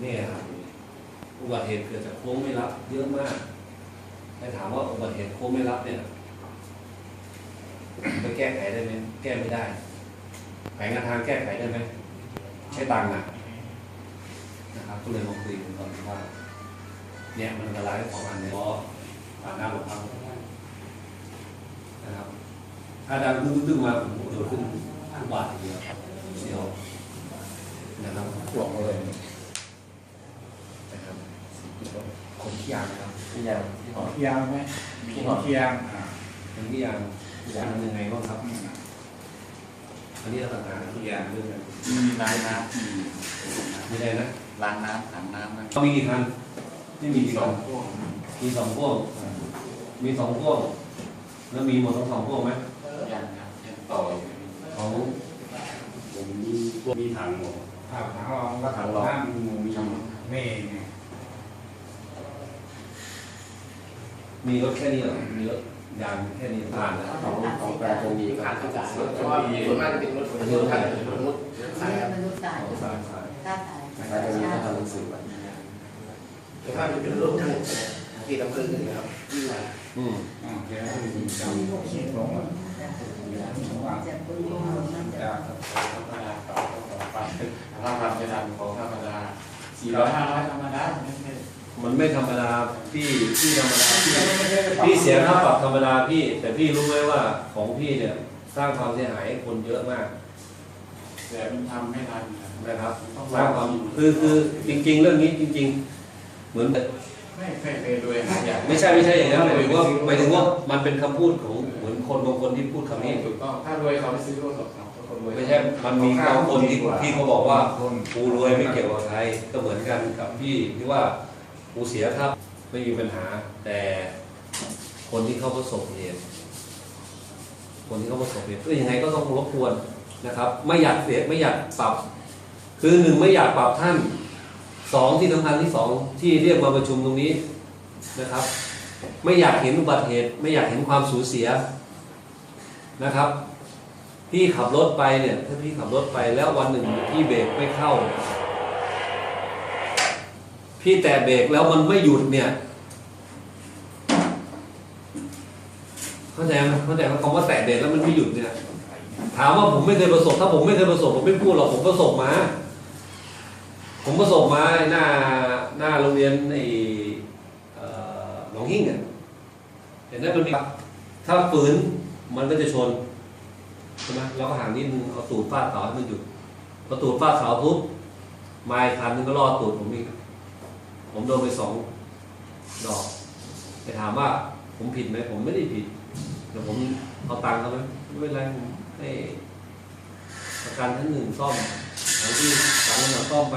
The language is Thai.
เนี่ยครับอุบัติเหตุเกิดจากโค้งไม่รับ เยอะมากให้ถามว่าอุบัติเหตุโค้งไม่รับเนี่ยไปแก้ไขได้ไหมแก้ไม่ได้แผนงานทางแก้ไขได้ไหมใช้ตังค์อะนะครับก็เลยมาคุยกันก่อนว่า เนี่ยมันอันตรายของอันเนี่ยผ่านหน้าหลบพังนะครับ ถ้าดังดึงๆมาผมโดดขึ้นทุบาทเดียวเสียวนะครับ ห่วงเลย นะครับผมขี้ ยางนะครับพี่ยังที่หอเคียงไหมมีมีหอเคียงอ่าเป็นขี้ยางยางทำยังไงบ้างครับอืมอันนี้เราต่างๆทุกอย่างเรื่องกันมีล้างน้ำมีไม่ได้นะล้างน้ำถังน้ำนะ มีกี่คันไม่มีกี่สคัอนงพวกมีสองพวก มีสองพวก แล้วมีหมดทั้งสองพวกไหมยังครับยังต่ออยู่ของผมมีพวกมีถังหมดอ่าถังรองก็ ถั ถั ง ง รอง น้ มีำนี่ไง มีรถแค่นี้เหรอมีรถยางแค่นี้ผ่านแล้วของของแปรจะมีขาขาดดอาอากากาศศเพราะว่าส่วนมากจะเป็นรถคนเดียวกันรถมุดสายครับมนุษย์ตายสายสายถ้าตายจะมีก็ทำหนังสือไว้ส่วนมากจะเป็นรถมุดที่ตำรวจนี่ครับที่มาอืมอ่าเดี๋ยวให้ดูจำขีดลงอะว่าจะปืนลงนั่นจะจะธรรมดาต่อต่อไปถ้าความจะดันของธรรมดาสี่ร้อยห้าร้อยธรรมดา ม่ใช่มันไม่ธรรมดาพี่พี่ธรรมดาพี่พี่เสียค่าปรับธรรมดาพี่ แต่พี่รู้ไหมว่าของพี่เนี่ยสร้างความเสียหายให้คนเยอะมากแต่มันทำไม่ทันนะนะครับสร้างความคือคือจริง ๆ เรื่องนี้จริง ๆ เหมือนไม่เคยเคยรวยหาอย่างไม่ใช่ไม่ใช่อย่างนั้นหมายถึงว่าหมายถึงว่ามันเป็นคำพูดของเหมือนคนบางคนที่พูดคำนี้ถูกต้องถ้ารวยเขาไม่ซื้อรถหรอกครับคนรวยไม่ใช่ มันมีบางคนที่ที่เขาบอกว่ากูรวยไม่เกี่ยวกับใครก็เหมือนกันกับพี่ที่ว่า กูเสียครับ ไม่มีปัญหา แต่คนที่เขาประสบเหตุคนที่เขาประสบเหตุก็ยังไงก็ต้องรบกวนนะครับ ไม่อยากเสียไม่อยากปรับ คือหนึ่งไม่อยากปรับท่านสองที่สำคัญที่สองที่เรียกมาประชุมตรงนี้นะครับ ไม่อยากเห็นอุบัติเหตุ ไม่อยากเห็นความสูญเสียนะครับพี่ขับรถไปเนี่ยถ้าพี่ขับรถไปแล้ววันหนึ่งพี่เบรกไม่เข้า พี่แตะเบรกแล้วมันไม่หยุดเนี่ย เข้าใจไหมเข้าใจไหมคำว่าแตะเบรกแล้วมันไม่หยุดเนี่ย ถามว่าผมไม่เคยประสบ ถ้าผมไม่เคยประสบผมไม่พูดหรอกผมประสบมา ผมประสบมาหน้าหน้าโรงเรียนในหนองหิ้งอะเห็นไหมมันมีถ้าฝืนมันก็จะชนใช่ไหมเราก็ห่างนิดนึงเอาตูดฟาดเสาให้มันหยุดพอตูดฟาดเสาทุบไม้คันนึงก็รอดตูดผมอีก ผมโดนไปสองดอกไปถามว่าผมผิดไหมผมไม่ได้ผิด แต่ผมเอาตังค์เขาไหมไม่เป็นไรผมให้ประกันชั้นหนึ่งซ่อมหลังที่สามหนึ่งซ่อมไป